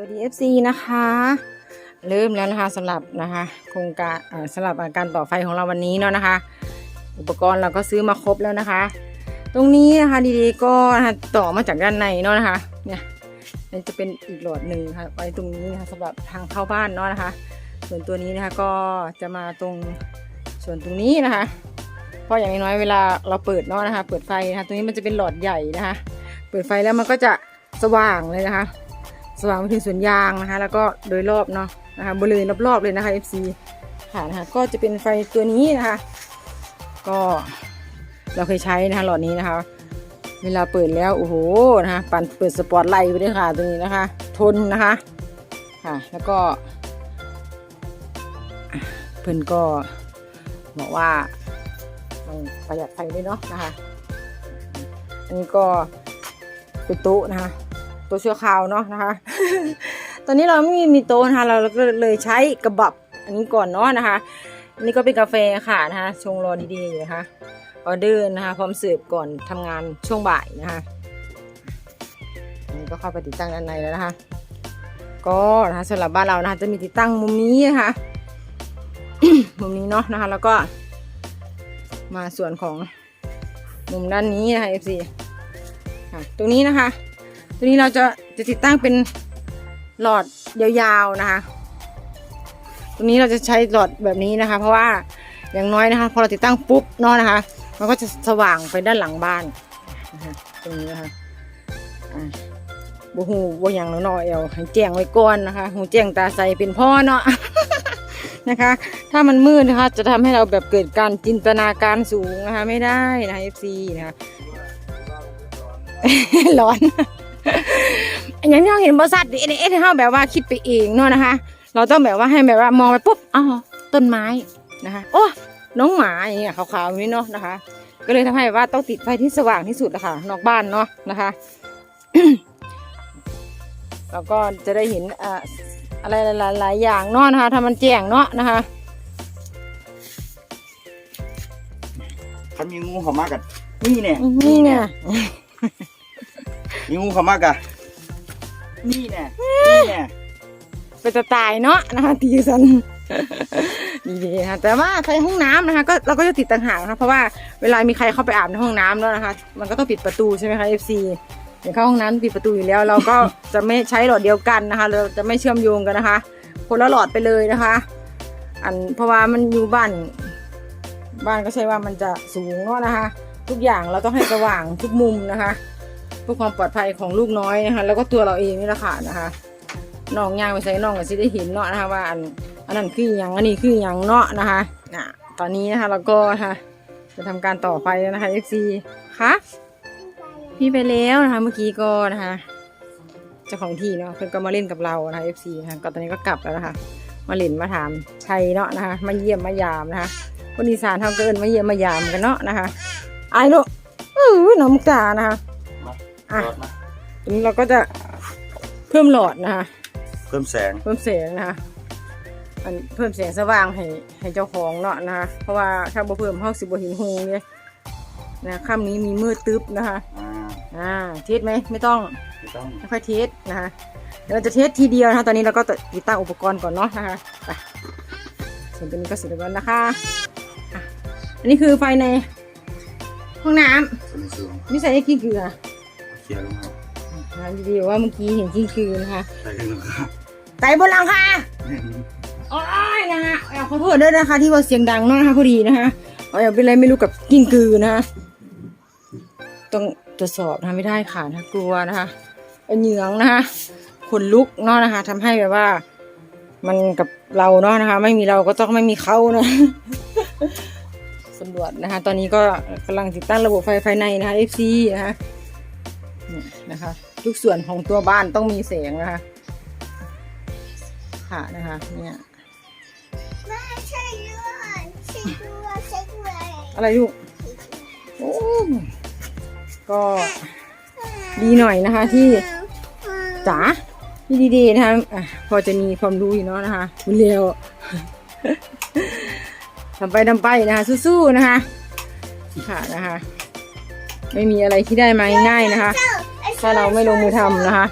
สวัสดี FC นะคะ เริ่มแล้วนะคะสำหรับนะคะโครงการสำหรับการต่อไฟของเราวันนี้เนาะนะคะ อุปกรณ์เราก็ซื้อมาครบแล้วนะคะ ตรงนี้นะคะดีๆก็นะะต่อมาจากด้านในเนาะนะคะเนี่ยนี่จะเป็นอีกหลอดหนึ่งค่ะไว้ตรงนี้นะคะสำหรับทางเข้าบ้านเนาะนะคะ ส่วนตัวนี้นะคะก็จะมาตรงส่วนตรงนี้นะคะเพราะอย่างน้อยเวลาเราเปิดเนาะนะคะ เปิดไฟนะคะตรงนี้มันจะเป็นหลอดใหญ่นะคะ เปิดไฟแล้วมันก็จะสว่างเลยนะคะ สว่างไปถึงสวนยางนะคะ แล้วก็โดยรอบเนาะนะคะบริเวณรอบๆเลยนะคะ FC ค่ะนะคะก็จะเป็นไฟตัวนี้นะคะ ก็เราเคยใช้นะคะหลอดนี้นะคะ เวลาเปิดแล้วโอ้โหนะคะปั่นเปิดสปอตไลท์ไปด้วยค่ะตัวนี้นะคะ ทนนะคะค่ะแล้วก็เพื่อนก็บอกว่าต้องประหยัดไฟด้วยเนาะนะคะ อันนี้ก็เป็นโต๊ะนะคะ โต๊ะชั่วคราวเนาะนะคะ ตอนนี้เราไม่มีโต๊ะนะคะ เราก็เลยใช้กระบับอันนี้ก่อนเนาะนะคะอันนี้ก็เป็นกาแฟค่ะนะคะชงรอดีๆอยู่นะคะออเดอร์นะคะ พร้อมเสิร์ฟก่อนทำงานช่วงบ่ายนะคะอันนี้ก็เข้าไปติดตั้งด้านในแล้วนะคะ ก็นะคะสำหรับบ้านเรานะคะ จะมีติดตั้งมุมนี้นะคะมุมนี้เนาะนะคะ แล้วก็ มาส่วนของมุมด้านนี้นะคะ FC ค่ตรงนี้นะคะ ตรงนี้เราจะจะติดตั้งเป็นหลอดยาวๆนะคะ ตรงนี้เราจะใช้หลอดแบบนี้นะคะ เพราะว่าอย่างน้อยนะคะ พอเราติดตั้งปุ๊บเนาะนะคะ มันก็จะสว่างไปด้านหลังบ้านนะคะตรงนี้นะคะอ่าบูหูบูอย่างน้อยเอาให้แจ้งไว้ก่อนนะคะ หูแจ้งตาใสเป็นพ่อเนาะนะคะ ถ้ามันมืดนะคะ จะทำให้เราแบบเกิดการจินตนาการสูงนะคะ ไม่ได้นะคะ FC นะคะร้อน อย่างที่เราเห็นบริษัทเอเอสเขาแบบว่าคิดไปเองเนาะนะคะ เราต้องแบบว่าให้แบบว่ามองไปปุ๊บอ๋อต้นไม้นะคะ โอ้น้องหมาอย่างเงี้ยขาวๆอย่างนี้เนาะนะคะ ก็เลยทำให้แบบว่าต้องติดไฟที่สว่างที่สุดนะคะนอกบ้านเนาะนะคะเราก็จะได้เห็นอ่าอะไรหลายๆอย่างเนาะนะคะถ้ามันแจ้งเนาะนะคะถ้ามีงูเข้ามากันนี่เนี่ยนี่เนี่ย มีงูเข้ามากันนี่เนี่ยนี่เนี่ยเป็นจะตายเนาะนะคะตีสันดีๆนะคะแต่ว่าใครห้องน้ำนะคะ ก็เราก็จะติดต่างหากนะคะเพราะว่าเวลามีใครเข้าไปอาบในห้องน้ำแล้วนะคะ มันก็ต้องปิดประตูใช่ไหมคะ FC อย่างเข้าห้องน้ำปิดประตูอยู่แล้ว เราก็จะไม่ใช้หลอดเดียวกันนะคะ เราจะไม่เชื่อมโยงกันนะคะ คนละหลอดไปเลยนะคะ อันเพราะว่ามันอยู่บ้านบ้านก็ใช่ว่ามันจะสูงเนาะนะคะ ทุกอย่างเราต้องให้สว่างทุกมุมนะคะเพื่อความปลอดภัยของลูกน้อยนะคะแล้วก็ตัวเราเองนี่แหละค่ะนะคะน้องย่างไปใส่น้องก็สิได้เห็นเนาะนะคะว่าอันอันนั้นคืออย่างอันนี้คืออย่างเนาะนะคะน่ะตอนนี้นะคะเราก็นะคะจะทำการต่อไฟแล้วนะคะ FC ค่ะพี่ไปแล้วนะคะเมื่อกี้ก็นะคะเจ้าของที่เนาะเพิ่อนก็มาเล่นกับเรานะคะ FC นะคะก็ตอนนี้ก็กลับแล้วนะคะมาเล่นมาถามไทยเนาะนะคะมาเยี่ยมมายามนะคะคนอีสานเขาเกินมาเยี่ยมมายามกันเนาะนะคะไอ้ลูกอือน้องมุกตานะคะ อะรอดมาทีนี้เราก็จะเพิ่มหลอดนะคะเพิ่มแสงเพิ่มแสงนะคะอันเพิ่มแสงสว่างให้ให้เจ้าของเนาะนะคะ เพราะว่าถ้าบ่เพิ่มเฮาสิบ่เห็นหงเลยนะค่ำนี้มีมืดตึ๊บนะคะ อ่าอ่าเทสไหมไม่ต้องไม่ต้องค่อยๆเทสนะคะเดี๋ยวเราจะเทสทีเดียวนะคะตอนนี้เราก็ติดตั้งอุปกรณ์ก่อนเนาะนะคะไปส่วนตัวนี้ก็เสร็จแล้วนะคะอะอันนี้คือไฟในห้องน้ส่วนสูงำนี่ใส่ได้กี่เกลือ เคลียร์ลงมานะคะดีๆว่าเมื่อกี้เห็นกี่เกลือนะคะใส่ขึ้นลงครับไต่บนหลังคาโอ้ยนะฮะเอาขอโทษด้วยนะคะ ที่ว่าเสียงดังเนาะนะคะพอดีนะคะเอาอย่าเป็นไรไม่รู้กับกิ้งกือนะคะต้องตรวจสอบนะคะไม่ได้ค่ะนะกลัวนะคะเอาเหยืองนะคะขนลุกเนาะนะคะทำให้แบบว่า มันกับเราเนาะนะคะ ไม่มีเราก็ต้องไม่มีเขานะสำรวจนะคะ ตอนนี้ก็กำลังติดตั้งระบบไฟภายในนะคะ FC นะคะ นี่นะคะ ทุกส่วนของตัวบ้านต้องมีแสงนะคะค่ะนะคะ เนี่ยไม่ใช่เลือดใช่วยใช่วยอะไรลูกโอ้ก็ดีหน่อยนะคะที่จ๋าที่ดีๆนะคะอะพอจะมีความรู้อยู่เนาะนะคะคุณเร็วทำไปทำไปนะคะสู้ๆนะคะค่ะนะคะ ไม่มีอะไรที่ได้มาง่ายๆนะคะ ถ้าเราไม่ลงมือทำนะคะ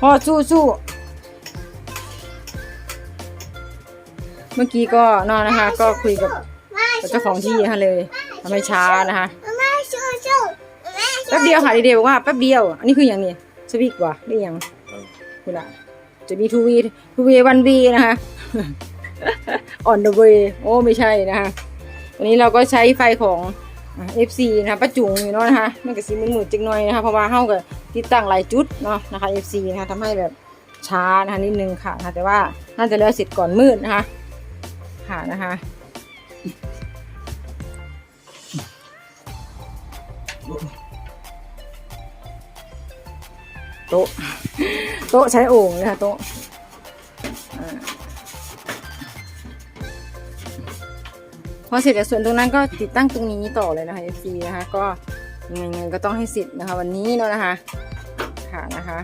พ่อสู้สู้เมื่อกี้ก็นอนนะคะ ก็คุยกับเจ้าของที่ค่ะเลยทำไมช้านะคะแป๊บเดียวค่ะเดียวว่าแป๊บเดียว อันนี้คืออย่างนี้สวีกว่าได้ยังคุณละจะมีทูวีทูวีวันวีนะคะ on the way โอ้ไม่ใช่นะคะวันนี้เราก็ใช้ไฟของอ่า FC นะคะประจุงอยู่เนาะนะคะมันก็สิมืดๆจังหน่อยนะคะเพราะว่าเฮากับติดตั้งหลายจุดเนาะนะคะ FC นะคะทำให้แบบช้านะคะนิดนึงค่ะนะแต่ว่าน่าจะแล้วเสร็จก่อนมืดนะคะค่ะนะคะโต๊ะโต๊ะใช้โอ่งนะคะโต๊ะ อเสร็จจากส่วนตรงนั้นก็ติดตั้งตรงนี้ต่อเลยนะคะ FC นะคะ ก็ยังไงก็ต้องให้สิทธิ์นะคะ วันนี้เนาะนะคะ ค่ะนะคะ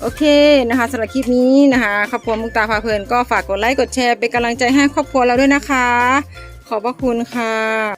โอเคนะคะสำหรับคลิปนี้นะคะครอบครัวมุกตาพาเพลินก็ฝากกดไลค์กดแชร์เป็นกำลังใจให้ครอบครัวเราด้วยนะคะ ขอบพระคุณค่ะ